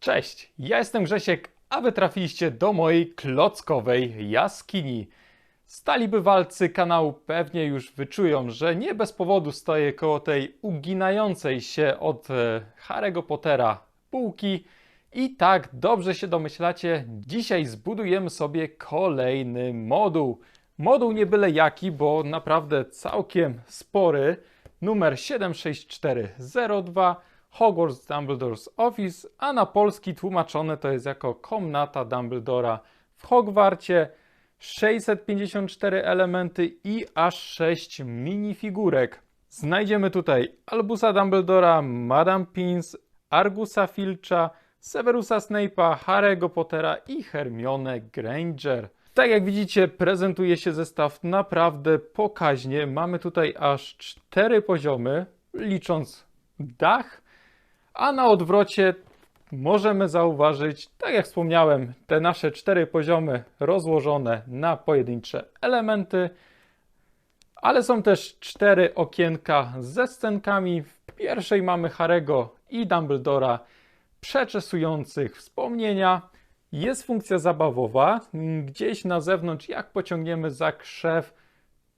Cześć, ja jestem Grzesiek, a wy trafiliście do mojej klockowej jaskini. Stali bywalcy kanału pewnie już wyczują, że nie bez powodu stoję koło tej uginającej się od e, Harry'ego Pottera półki. I tak dobrze się domyślacie, dzisiaj zbudujemy sobie kolejny moduł. Moduł nie byle jaki, bo naprawdę całkiem spory. Numer 76402 Hogwarts Dumbledore's Office, a na polski tłumaczone to jest jako komnata Dumbledora w Hogwarcie. 654 elementy i aż 6 minifigurek. Znajdziemy tutaj Albusa Dumbledora, Madame Pins, Argusa Filcha, Severusa Snape'a, Harry'ego Pottera i Hermione Granger. Tak jak widzicie, prezentuje się zestaw naprawdę pokaźnie. Mamy tutaj aż 4 poziomy, licząc dach, a na odwrocie możemy zauważyć, tak jak wspomniałem, te nasze cztery poziomy rozłożone na pojedyncze elementy, ale są też cztery okienka ze scenkami. W pierwszej mamy Harego i Dumbledora przeczesujących wspomnienia. Jest funkcja zabawowa. Gdzieś na zewnątrz, jak pociągniemy za krzew,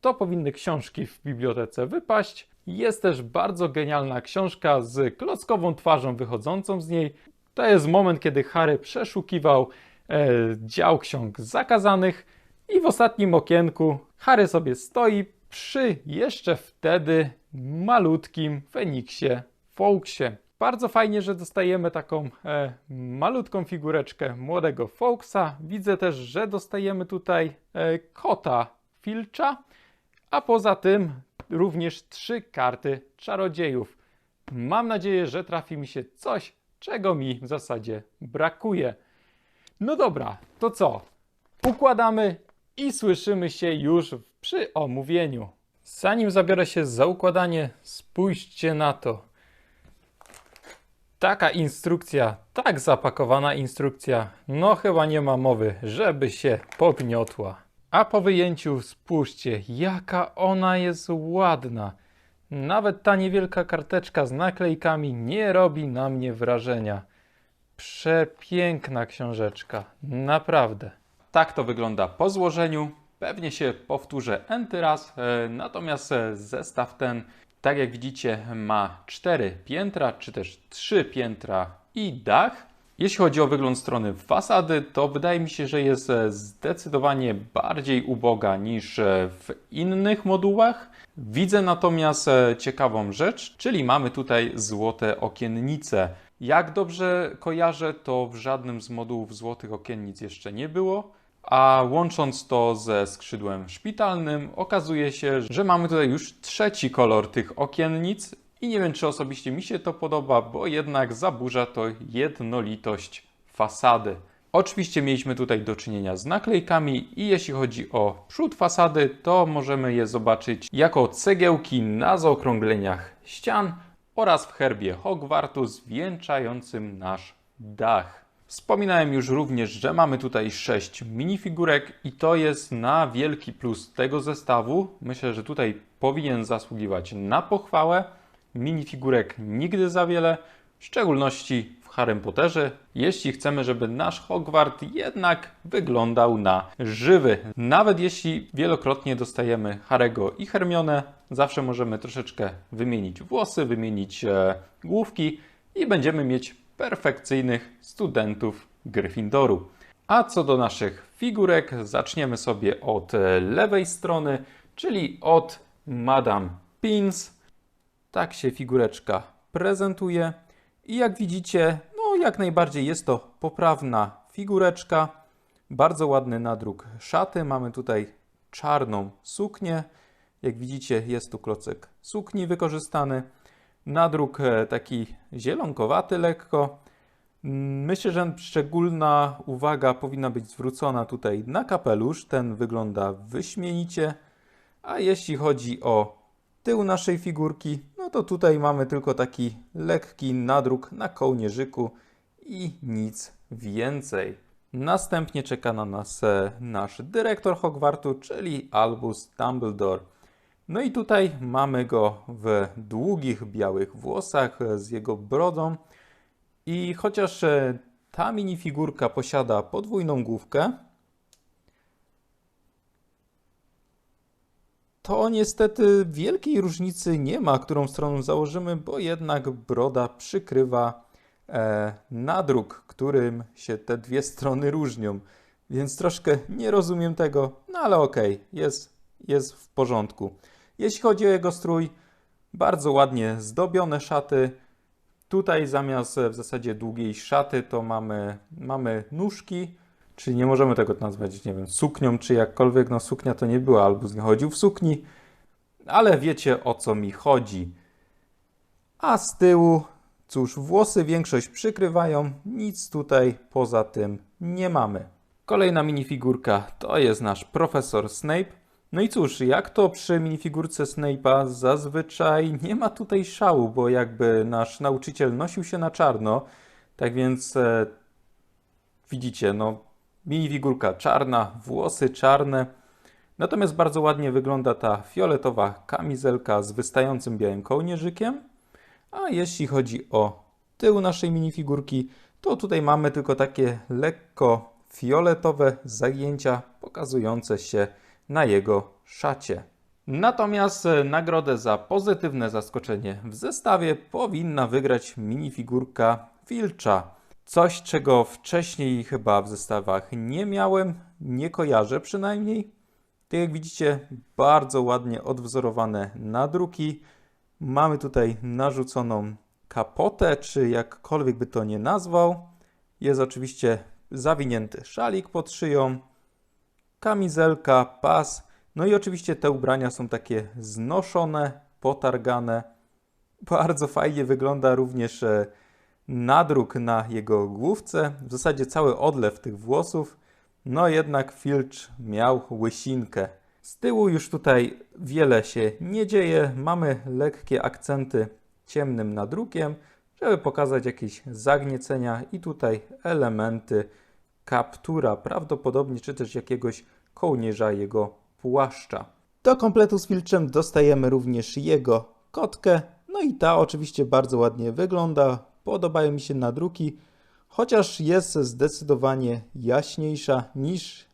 to powinny książki w bibliotece wypaść. Jest też bardzo genialna książka z klockową twarzą wychodzącą z niej. To jest moment, kiedy Harry przeszukiwał e, dział ksiąg zakazanych i w ostatnim okienku Harry sobie stoi przy jeszcze wtedy malutkim Feniksie Fawksie. Bardzo fajnie, że dostajemy taką e, malutką figureczkę młodego Fawksa. Widzę też, że dostajemy tutaj e, kota Filcha, a poza tym również trzy karty czarodziejów. Mam nadzieję, że trafi mi się coś, czego mi w zasadzie brakuje. No dobra, to co? Układamy i słyszymy się już przy omówieniu. Zanim zabiorę się za układanie, spójrzcie na to. Taka instrukcja, tak zapakowana instrukcja, no chyba nie ma mowy, żeby się pogniotła. A po wyjęciu spójrzcie, jaka ona jest ładna. Nawet ta niewielka karteczka z naklejkami nie robi na mnie wrażenia. Przepiękna książeczka, naprawdę. Tak to wygląda po złożeniu. Pewnie się powtórzę enty raz, e, natomiast e, zestaw ten, tak jak widzicie, ma cztery piętra, czy też trzy piętra i dach. Jeśli chodzi o wygląd strony fasady, to wydaje mi się, że jest zdecydowanie bardziej uboga niż w innych modułach. Widzę natomiast ciekawą rzecz, czyli mamy tutaj złote okiennice. Jak dobrze kojarzę, to w żadnym z modułów złotych okiennic jeszcze nie było. A łącząc to ze skrzydłem szpitalnym, okazuje się, że mamy tutaj już trzeci kolor tych okiennic i nie wiem, czy osobiście mi się to podoba, bo jednak zaburza to jednolitość fasady. Oczywiście mieliśmy tutaj do czynienia z naklejkami i jeśli chodzi o przód fasady, to możemy je zobaczyć jako cegiełki na zaokrągleniach ścian oraz w herbie Hogwartu zwieńczającym nasz dach. Wspominałem już również, że mamy tutaj 6 minifigurek i to jest na wielki plus tego zestawu. Myślę, że tutaj powinien zasługiwać na pochwałę minifigurek nigdy za wiele, w szczególności w Harrym Potterze, jeśli chcemy, żeby nasz Hogwart jednak wyglądał na żywy. Nawet jeśli wielokrotnie dostajemy Harego i Hermione, zawsze możemy troszeczkę wymienić włosy, wymienić e, główki i będziemy mieć perfekcyjnych studentów Gryffindoru. A co do naszych figurek, zaczniemy sobie od e, lewej strony, czyli od Madame Pins. Tak się figureczka prezentuje. I jak widzicie, no jak najbardziej jest to poprawna figureczka. Bardzo ładny nadruk szaty. Mamy tutaj czarną suknię. Jak widzicie, jest tu klocek sukni wykorzystany. Nadruk e, taki zielonkowaty lekko. Myślę, że szczególna uwaga powinna być zwrócona tutaj na kapelusz. Ten wygląda wyśmienicie. A jeśli chodzi o tył naszej figurki, to tutaj mamy tylko taki lekki nadruk na kołnierzyku i nic więcej. Następnie czeka na nas e, nasz dyrektor Hogwartu, czyli Albus Dumbledore. No i tutaj mamy go w długich białych włosach e, z jego brodą. I chociaż e, Ta minifigurka posiada podwójną główkę. To niestety wielkiej różnicy nie ma, którą stroną założymy, bo jednak broda przykrywa e, nadruk, którym się te dwie strony różnią. Więc troszkę nie rozumiem tego, no ale okej, jest, jest w porządku. Jeśli chodzi o jego strój, bardzo ładnie zdobione szaty. Tutaj zamiast w zasadzie długiej szaty to mamy, mamy nóżki, czyli nie możemy tego nazwać, nie wiem, suknią czy jakkolwiek. No suknia to nie była, albuz nie chodził w sukni, ale wiecie o co mi chodzi. A z tyłu, cóż, włosy większość przykrywają, nic tutaj poza tym nie mamy. Kolejna minifigurka to jest nasz profesor Snape. No i cóż, jak to przy minifigurce Snape'a, zazwyczaj nie ma tutaj szału, bo jakby nasz nauczyciel nosił się na czarno, tak więc e, widzicie, no minifigurka czarna, włosy czarne, natomiast bardzo ładnie wygląda ta fioletowa kamizelka z wystającym białym kołnierzykiem, a jeśli chodzi o tył naszej minifigurki, to tutaj mamy tylko takie lekko fioletowe zagięcia pokazujące się na jego szacie. Natomiast e, nagrodę za pozytywne zaskoczenie w zestawie powinna wygrać minifigurka Filcza. Coś, czego wcześniej chyba w zestawach nie miałem, nie kojarzę przynajmniej. Tak jak widzicie, bardzo ładnie odwzorowane nadruki. Mamy tutaj narzuconą kapotę, czy jakkolwiek by to nie nazwał. Jest oczywiście zawinięty szalik pod szyją, kamizelka, pas. No i oczywiście te ubrania są takie znoszone, potargane. Bardzo fajnie wygląda również e, nadruk na jego główce. W zasadzie cały odlew tych włosów. No jednak Filcz miał łysinkę. Z tyłu już tutaj wiele się nie dzieje. Mamy lekkie akcenty ciemnym nadrukiem, żeby pokazać jakieś zagniecenia i tutaj elementy kaptura, prawdopodobnie czy też jakiegoś kołnierza jego płaszcza. Do kompletu z filczem dostajemy również jego kotkę, no i ta oczywiście bardzo ładnie wygląda, podobają mi się nadruki, chociaż jest zdecydowanie jaśniejsza niż,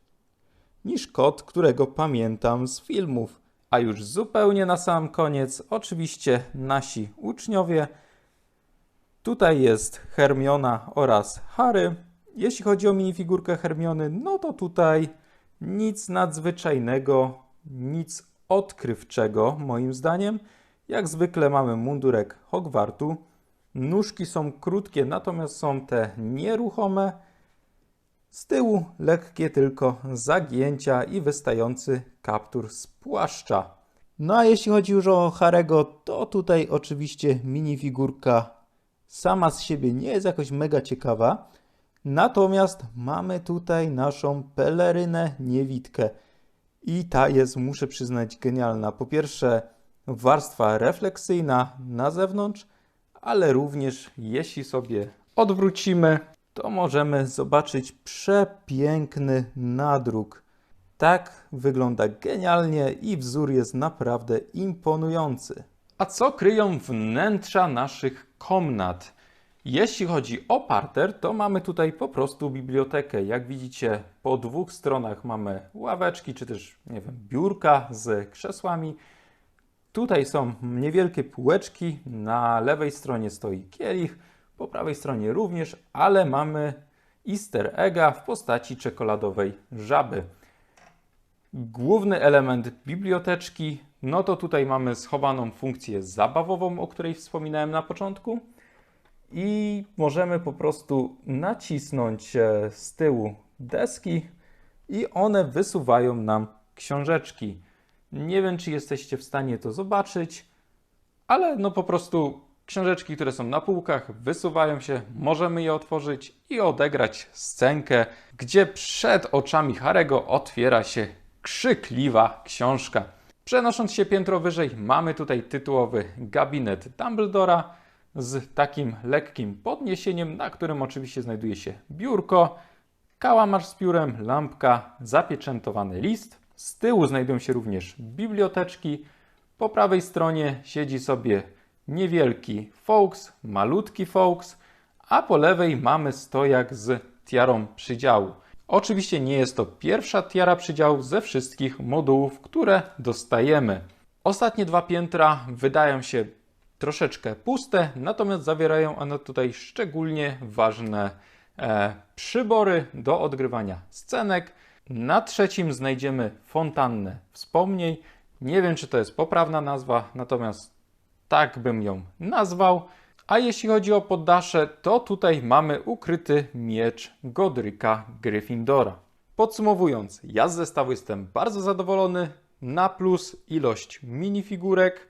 niż kot, którego pamiętam z filmów. A już zupełnie na sam koniec, oczywiście nasi uczniowie. Tutaj jest Hermiona oraz Harry. Jeśli chodzi o minifigurkę Hermiony, no to tutaj nic nadzwyczajnego, nic odkrywczego, moim zdaniem. Jak zwykle mamy mundurek Hogwartu. Nóżki są krótkie, natomiast są te nieruchome. Z tyłu lekkie tylko zagięcia i wystający kaptur z płaszcza. No a jeśli chodzi już o Harego, to tutaj oczywiście minifigurka sama z siebie nie jest jakoś mega ciekawa. Natomiast mamy tutaj naszą pelerynę niewidkę. I ta jest, muszę przyznać, genialna. Po pierwsze, warstwa refleksyjna na zewnątrz, ale również jeśli sobie odwrócimy, to możemy zobaczyć przepiękny nadruk. Tak wygląda genialnie i wzór jest naprawdę imponujący. A co kryją wnętrza naszych komnat? Jeśli chodzi o parter, to mamy tutaj po prostu bibliotekę. Jak widzicie, po dwóch stronach mamy ławeczki, czy też, nie wiem, biurka z krzesłami. Tutaj są niewielkie półeczki, na lewej stronie stoi kielich, po prawej stronie również, ale mamy easter egga w postaci czekoladowej żaby. Główny element biblioteczki, no to tutaj mamy schowaną funkcję zabawową, o której wspominałem na początku i możemy po prostu nacisnąć e, z tyłu deski i one wysuwają nam książeczki. Nie wiem, czy jesteście w stanie to zobaczyć, ale no po prostu książeczki, które są na półkach, wysuwają się, możemy je otworzyć i odegrać scenkę, gdzie przed oczami Harego otwiera się krzykliwa książka. Przenosząc się piętro wyżej, mamy tutaj tytułowy gabinet Dumbledora, z takim lekkim podniesieniem, na którym oczywiście znajduje się biurko, kałamarz z piórem, lampka, zapieczętowany list. Z tyłu znajdują się również biblioteczki. Po prawej stronie siedzi sobie niewielki Fox, malutki Fox, a po lewej mamy stojak z tiarą przydziału. Oczywiście nie jest to pierwsza tiara przydziału ze wszystkich modułów, które dostajemy. Ostatnie dwa piętra wydają się troszeczkę puste, natomiast zawierają one tutaj szczególnie ważne e, przybory do odgrywania scenek. Na trzecim znajdziemy fontannę wspomnień. Nie wiem, czy to jest poprawna nazwa, natomiast tak bym ją nazwał. A jeśli chodzi o poddasze, to tutaj mamy ukryty miecz Godryka Gryffindora. Podsumowując, ja z zestawu jestem bardzo zadowolony. Na plus ilość minifigurek,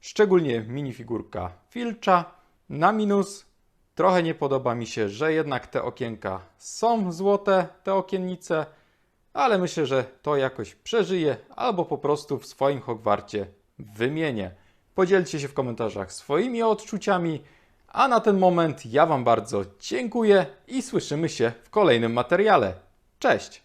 szczególnie minifigurka Filcza. Na minus trochę nie podoba mi się, że jednak te okienka są złote, te okiennice, ale myślę, że to jakoś przeżyje albo po prostu w swoim Hogwarcie wymienię. Podzielcie się w komentarzach swoimi odczuciami, a na ten moment ja Wam bardzo dziękuję i słyszymy się w kolejnym materiale. Cześć!